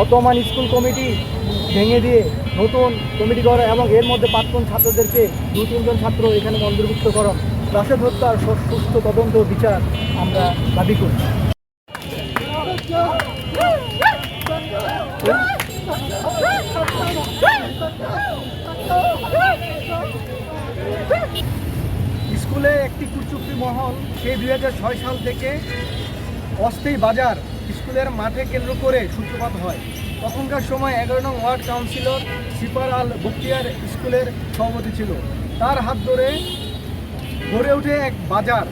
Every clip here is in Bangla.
বর্তমান স্কুল কমিটি ভেঙে দিয়ে নতুন কমিটি করা এবং এর মধ্যে প্রাক্তন ছাত্রদেরকে দু তিনজন ছাত্র এখানে অন্তর্ভুক্ত করা রাশেদ হত্যার সুস্থ তদন্ত বিচার আমরা দাবি করি স্কুলে একটি কুচুক্তি মহল সেই দু হাজার ছয় সাল থেকে অস্থায়ী বাজার স্কুলের মাঠে কেন্দ্র করে সূত্রপাত হয়। তখনকার সময় এগারো নং ওয়ার্ড কাউন্সিলর সিপার আল বক্তিয়ার স্কুলের সভাপতি ছিল। তার হাত ধরে গড়ে ওঠে এক বাজার।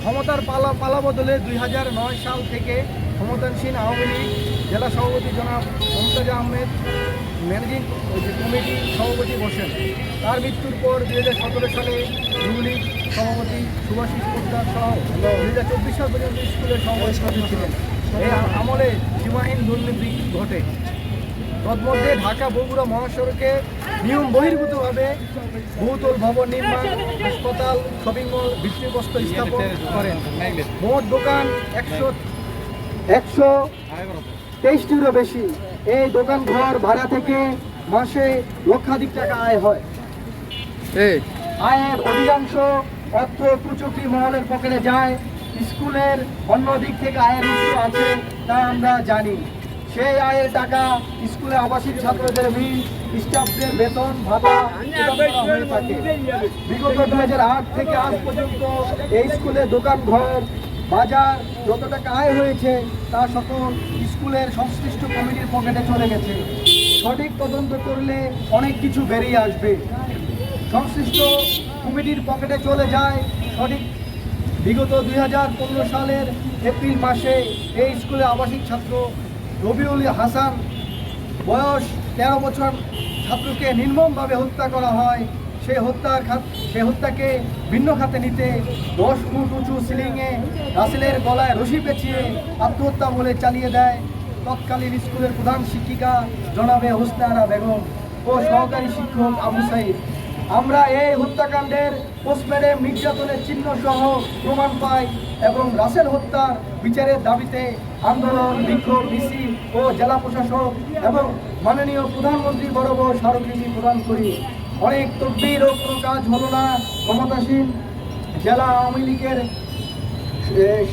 ক্ষমতার পালা পালা বদলে দুই হাজার নয় সাল থেকে ক্ষমতাসীন আওয়ামী লীগ জেলা সভাপতি জনাব মমতাজ আহমেদ ম্যানেজিং কমিটি সভাপতি বসেন। তার মৃত্যুর পর দুই হাজার সতেরো সালে যুবলীগ সভাপতি সুভাষিস পোদ্দার সহ দুই হাজার চব্বিশ সাল পর্যন্ত স্কুলের সভাপতি ছিলেন। আমলে সীমাহীন দুর্নীতি ঘটে। তন্মধ্যে ঢাকা বগুড়া মহাসড়কে নিয়ম বহির্ভূতভাবে বহুতল ভবন নির্মাণ হাসপাতাল শপিং মল ভিত্তিপ্রস্তর স্থাপন করেন। মোট দোকান একশো একশো তেইশটিরও বেশি। এই দোকান ঘর ভাড়া থেকে মাসে লক্ষাধিক টাকা আয় হয়। আয়ের অধিকাংশ অর্থ কুচুকরি মহলের পকেটে যায়। স্কুলের অন্য দিক থেকে আয়ের উৎস আছে তা আমরা জানি। সেই আয়ের টাকা স্কুলে আবাসিক ছাত্রদের বিল, স্টাফদের বেতন, ভাতা হয়ে থাকে। বিগত দু হাজার আট থেকে আজ পর্যন্ত এই স্কুলে দোকান ঘর, বাজার যত টাকা আয় হয়েছে তা সকল স্কুলের সংশ্লিষ্ট কমিটির পকেটে চলে গেছে। সঠিক তদন্ত করলে অনেক কিছু বেরিয়ে আসবে। সংশ্লিষ্ট কমিটির পকেটে চলে যায় সঠিক বিগত দুই হাজার পনেরো সালের এপ্রিল মাসে এই স্কুলে আবাসিক ছাত্র রবিউল হাসান বয়স তেরো বছর ছাত্রকে নির্মমভাবে হত্যা করা হয়। সেই হত্যার খাত সে হত্যাকে ভিন্ন খাতে নিতে দশ ফুট উঁচু সিলিংয়ে রাসেলের গলায় রশি পেঁচিয়ে আত্মহত্যা বলে চালিয়ে দেয়। তৎকালীন স্কুলের প্রধান শিক্ষিকা জনাবে হোসনারা বেগম ও সহকারী শিক্ষক আবু সাইদ। আমরা এই হত্যাকাণ্ডের পোস্টম্যাডেম নির্যাতনের চিহ্ন সহ প্রমাণ পাই এবং রাসেল হত্যার বিচারের দাবিতে আন্দোলন, বিক্ষোভ, মিছিল ও জেলা প্রশাসক এবং মাননীয় প্রধানমন্ত্রী বরাবর স্মারকলিপি প্রদান করি। অনেক তদ্বির ও কোনো কাজ হলো না। ক্ষমতাসীন জেলা আওয়ামী লীগের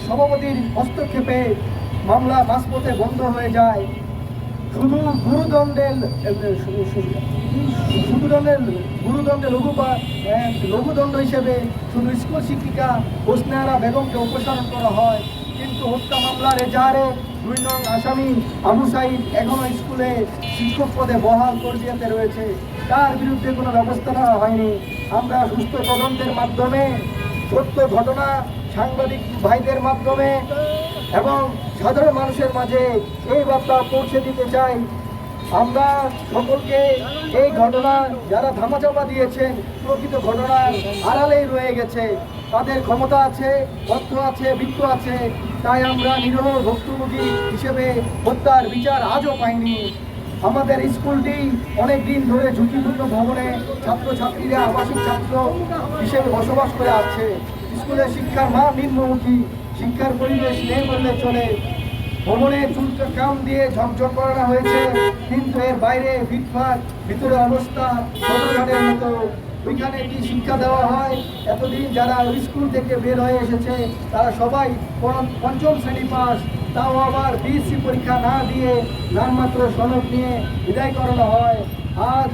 সভাপতির হস্তক্ষেপে মামলা মাঝপথে বন্ধ হয়ে যায়। শুধু গুরুদণ্ডের গুরুদণ্ডের লঘু বা লঘুদণ্ড হিসেবে শুধু স্কুল শিক্ষিকা হোসনারা বেগমকে অপসারণ করা হয়। কিন্তু হত্যা মামলার এজাহারে দুই নং আসামি আবু সাইদ এখনও স্কুলে শিক্ষক পদে বহাল পর্যায়ে রয়েছে। তার বিরুদ্ধে কোনো ব্যবস্থা নেওয়া হয়নি। আমরা সুস্থ তদন্তের মাধ্যমে, সত্য ঘটনা, সাংবাদিক ভাইদের মাধ্যমে এবং সাধারণ মানুষের মাঝে এই বার্তা পৌঁছে দিতে চাই। আমরা সকলকে এই ঘটনা যারা ধামাচাপা দিয়েছেন প্রকৃত ঘটনার আড়ালেই রয়ে গেছে। তাদের ক্ষমতা আছে অর্থ আছে, বৃত্ত আছে। তাই আমরা নিরহ ভুক্তভোগী হিসেবে হত্যার বিচার আজও পাইনি। আমাদের স্কুলটি অনেক দিন ধরে ঝুঁকিপূর্ণ ভবনে ছাত্রছাত্রীরা, আবাসিক ছাত্র হিসেবে বসবাস করে আছে। স্কুলের শিক্ষার মান নিম্নমুখী, শিক্ষার পরিবেশ নেই বললে চলে। ভবনে কাম দিয়ে ঝকঝক করানো হয়েছে, কিন্তু এর বাইরে ফিটফাট ভিতরে অবস্থা, সদরঘাটের মতো। ওইখানে কি শিক্ষা দেওয়া হয়? এতদিন যারা স্কুল থেকে বের হয়ে এসেছে, তারা সবাই পঞ্চ- পঞ্চম শ্রেণি পাস। তাও আবার বিএসসি পরীক্ষা না দিয়ে নামমাত্র সনদ নিয়ে বিদায় করানো হয়। আজ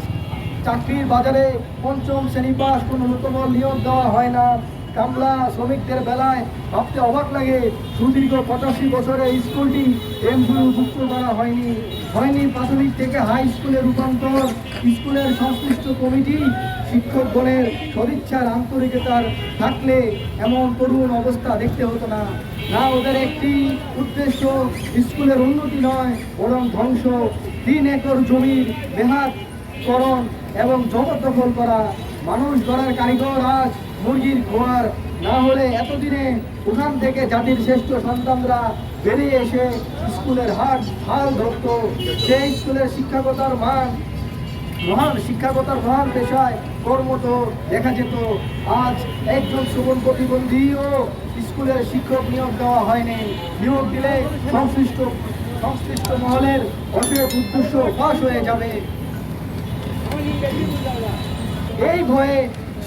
চাকরির বাজারে পঞ্চম শ্রেণি পাস কোনো নতুন নিয়োগ দেওয়া হয় না। কামলা শ্রমিকদের বেলায় ভাবতে অবাক লাগে। সুদীর্ঘ পঁচাশি বছরে স্কুলটি এমভুক্ত করা হয়নি। হয়নি প্রাথমিক থেকে হাই স্কুলে রূপান্তর। স্কুলের সংশ্লিষ্ট কমিটি শিক্ষকগণের সদিচ্ছার আন্তরিকতার থাকলে এমন করুণ অবস্থা দেখতে হতো না। না ওদের একটি উদ্দেশ্য স্কুলের উন্নতি নয়, বরং ধ্বংস। তিন একর জমির বেহাত করণ এবং জবরদখল করা। মানুষ গড়ার কারিগর আজ মুরগির খোয়ার না হলে এতদিনে ওখান থেকে জাতির শ্রেষ্ঠ সন্তানরা বেরিয়ে এসে স্কুলের হাট, হাল ধরত। সেই স্কুলের শিক্ষকতার মান, মহান শিক্ষাগতার মহান পেশায় কর্মত দেখা যেত। আজ একজন সুবন প্রতিবন্ধীও স্কুলের শিক্ষক নিয়োগ দেওয়া হয়নি। নিয়োগ দিলে সংশ্লিষ্ট সংশ্লিষ্ট মহলের অসুখ উদ্দেশ্য ফাঁস হয়ে যাবে। এই ভয়ে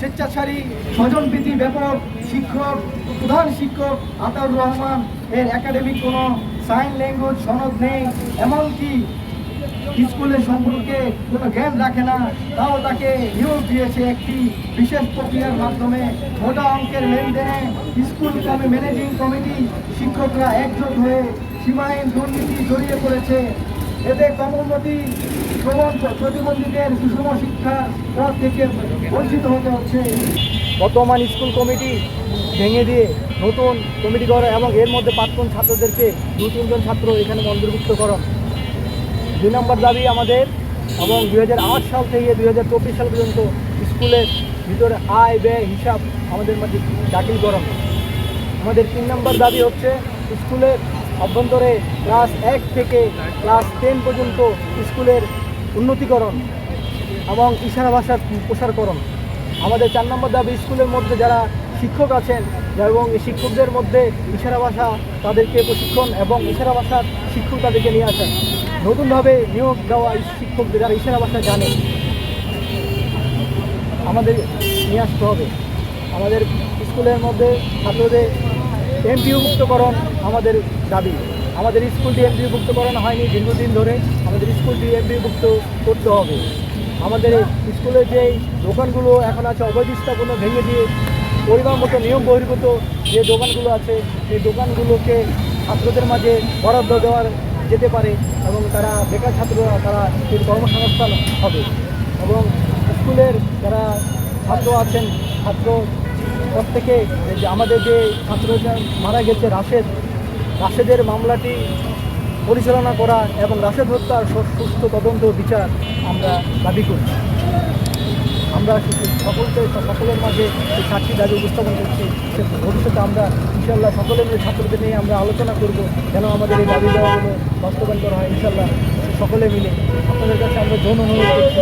স্বেচ্ছাচারী স্বজনপ্রীতি ব্যাপক শিক্ষক, প্রধান শিক্ষক আতাউর রহমান। এর একাডেমিক কোনো সাইন ল্যাঙ্গুয়েজ সনদ নেই, এমনকি স্কুলের সম্পর্কে কোনো জ্ঞান রাখে না। তাও তাকে নিয়োগ দিয়েছে একটি বিশেষ প্রক্রিয়ার মাধ্যমে। মোটা অঙ্কের লেনদেনে স্কুল কমি ম্যানেজিং কমিটি শিক্ষকরা একজোট হয়ে সীমাহীন দুর্নীতি জড়িয়ে পড়েছে। এতে কমলমতি সুষম থেকে হচ্ছে। বর্তমান স্কুল কমিটি ভেঙে দিয়ে নতুন কমিটি করা এবং এর মধ্যে প্রাক্তন ছাত্রদেরকে দু তিনজন ছাত্র এখানে অন্তর্ভুক্ত করা দুই নম্বর দাবি আমাদের এবং দু হাজার আট সাল থেকে দুই হাজার চব্বিশ সাল পর্যন্ত স্কুলের ভিতরে আয় ব্যয় হিসাব আমাদের মধ্যে দাখিল করানো আমাদের তিন নম্বর দাবি হচ্ছে স্কুলের অভ্যন্তরে ক্লাস এক থেকে ক্লাস টেন পর্যন্ত স্কুলের উন্নতিকরণ এবং ইশারা ভাষার প্রসারকরণ। আমাদের চার নম্বর দাবি, স্কুলের মধ্যে যারা শিক্ষক আছেন এবং শিক্ষকদের মধ্যে ইশারা ভাষা তাদেরকে প্রশিক্ষণ এবং ইশারা ভাষার শিক্ষক তাদেরকে নিয়ে আসেন নতুনভাবে নিয়োগ দেওয়া শিক্ষকদের যারা ইশারা ভাষা জানে, আমাদের নিয়ে আসতে হবে। আমাদের স্কুলের মধ্যে ছাত্রদের এমপিওভুক্তকরণ আমাদের দাবি। আমাদের স্কুলটি করানো হয়নি, দীর্ঘদিন ধরে আমাদের স্কুলটি এমপিওভুক্ত করতে হবে। আমাদের স্কুলের যে দোকানগুলো এখন আছে অবৈধ স্থাপন ভেঙে দিয়ে পরিমাণ মতো নিয়ম বহির্ভূত যে দোকানগুলো আছে, সেই দোকানগুলোকে ছাত্রদের মাঝে বরাদ্দ দেওয়ার যেতে পারে এবং তারা বেকার ছাত্ররা তারা সেই কর্মসংস্থান হবে। এবং স্কুলের যারা ছাত্র আছেন, ছাত্র প্রত্যেকে আমাদের যে ছাত্র মারা গেছে, রাশেদ রাশেদের মামলাটি পরিচালনা করা এবং রাশেদ হত্যার সুস্থ তদন্ত বিচার আমরা দাবি করি। আমরা সকলকে সকলের মাঝে এই সাক্ষী দাবি উপস্থাপন করছি। ভবিষ্যতে আমরা ইনশাল্লাহ সকলে মিলে ছাত্রদের নিয়ে আমরা আলোচনা করব যেন আমাদের এই দাবি দেওয়াগুলো বাস্তবায়ন করা হয়। ইনশাল্লাহ সকলে মিলে আপনাদের কাছে আমরা যৌন অনুরোধ করছি।